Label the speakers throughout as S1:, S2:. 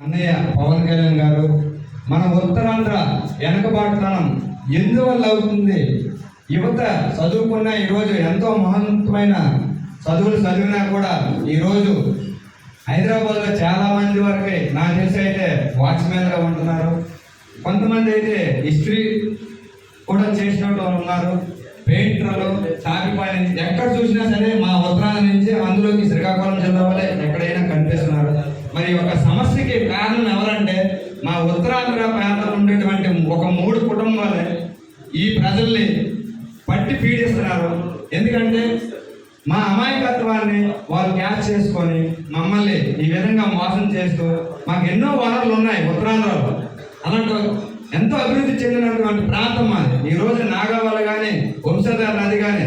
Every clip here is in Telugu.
S1: అన్నయ్య పవన్ కళ్యాణ్ గారు మన ఉత్తరాంధ్ర వెనకబాటుతనం ఎందువల్ల అవుతుంది? యువత చదువుకున్న ఈరోజు ఎంతో మహత్తమైన చదువులు చదివినా కూడా ఈరోజు హైదరాబాద్లో చాలామంది వరకే నా తెలిసి అయితే వాచ్మెన్గా ఉంటున్నారు. కొంతమంది అయితే హిస్టరీ కూడా చేసిన వాళ్ళు ఉన్నారు. పెయింటర్లు చాపిపాలి ఎక్కడ చూసినా సరే మా ఉత్తరాంధ్ర నుంచి అందులోకి శ్రీకాకుళం జిల్లా మరి ఒక సమస్యకి కారణం ఎవరంటే మా ఉత్తరాంధ్ర ప్రాంతంలో ఉండేటువంటి ఒక మూడు కుటుంబాలే ఈ ప్రజల్ని పట్టి పీడిస్తున్నారు. ఎందుకంటే మా అమాయకత్వాన్ని వాళ్ళు క్యాచ్ చేసుకొని మమ్మల్ని ఈ విధంగా మోసం చేస్తూ మాకు ఎన్నో వనరులు ఉన్నాయి ఉత్తరాంధ్రలో. అలాంటి ఎంతో అభివృద్ధి చెందినటువంటి ప్రాంతం మాది. ఈ రోజు నాగావళ కానీ వంశధార నది కానీ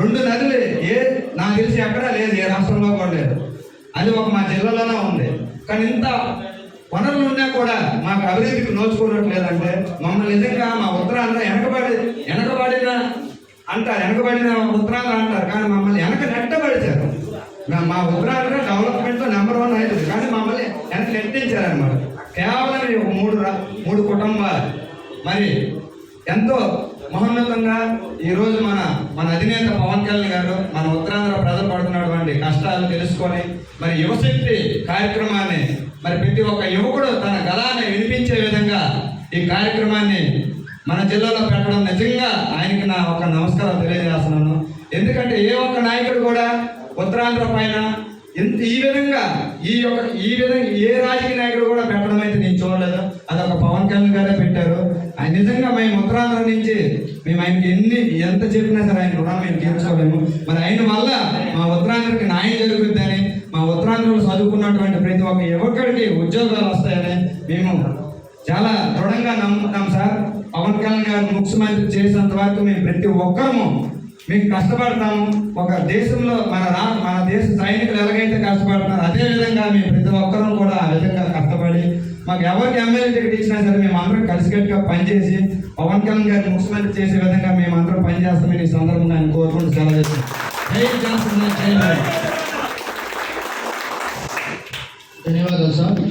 S1: రెండు నదులు ఏ నాకు తెలిసి ఎక్కడా లేదు ఏ రాష్ట్రంలో కూడా లేదు. అది ఒక మా జిల్లాలోనే ఉంది. కానీ ఇంత వనరులు ఉన్నా కూడా మాకు అభివృద్ధికి నోచుకోవట్లేదంటే మమ్మల్ని నిజంగా మా ఉత్తరాంధ్ర వెనకబడి వెనకబడిన అంటారు వెనకబడిన ఉత్తరాంధ్ర అంటారు కానీ మమ్మల్ని వెనక నెట్టబడిచారు. మా- మా ఉత్తరాంధ్ర డెవలప్మెంట్ నెంబర్ వన్ అవుతుంది కానీ మమ్మల్ని వెనక నెట్టించారనమాట కేవలం ఒక మూడు రా- మూడు కుటుంబాలు. మరి ఎంతో మహోన్నతంగా ఈరోజు మన మన అధినేత పవన్ కళ్యాణ్ గారు మన ఉత్తరాంధ్ర ప్రజలు పడుతున్నటువంటి కష్టాలు తెలుసుకొని మరి యువశక్తి కార్యక్రమాన్ని మరి ప్రతి ఒక్క యువకుడు తన గలాన్ని వినిపించే విధంగా ఈ కార్యక్రమాన్ని మన జిల్లాలో పెట్టడం నిజంగా ఆయనకి నా ఒక నమస్కారం తెలియజేస్తున్నాను. ఎందుకంటే ఏ ఒక్క నాయకుడు కూడా ఉత్తరాంధ్ర పైన ఇంత ఈ విధంగా ఈ యొక్క ఈ విధంగా ఏ రాజకీయ నాయకుడు కూడా ఒక పెట్టారు. ఆయన నిజంగా మేము ఉత్తరాంధ్ర నుంచి మేము ఆయనకి ఎన్ని ఎంత చెప్పినా సరే ఆయన రుణాలు మేము తీర్చుకోలేము మరి ఆయన వల్ల మా ఉత్తరాంధ్రకి న్యాయం జరుగుతుందని మా ఉత్తరాంధ్రలో చదువుకున్నటువంటి ప్రతి ఒక్క యువకుడికి ఉద్యోగాలు వస్తాయని మేము చాలా దృఢంగా నమ్ముతాం సార్. పవన్ కళ్యాణ్ గారు ముఖ్యమంత్రి చేసినంత వరకు మేము ప్రతి ఒక్కరము మేము కష్టపడతాము. ఒక దేశంలో మన రా మన దేశ సైనికులు ఎలాగైతే కష్టపడుతున్నారు అదే విధంగా మేము ప్రతి ఒక్కరం కూడా ఆ విధంగా కష్టపడి మాకు ఎవరికి ఎమ్మెల్యే టికెట్ ఇచ్చినా సరే మేము అందరం కలిసికట్టుగా పనిచేసి పవన్ కళ్యాణ్ గారిని ముఖ్యమంత్రి చేసే విధంగా మేము అందరం పనిచేస్తామని ఈ సందర్భంగా ఆయన కోరుకుంటూ సెలవు చేస్తాం.
S2: ధన్యవాదాలు సార్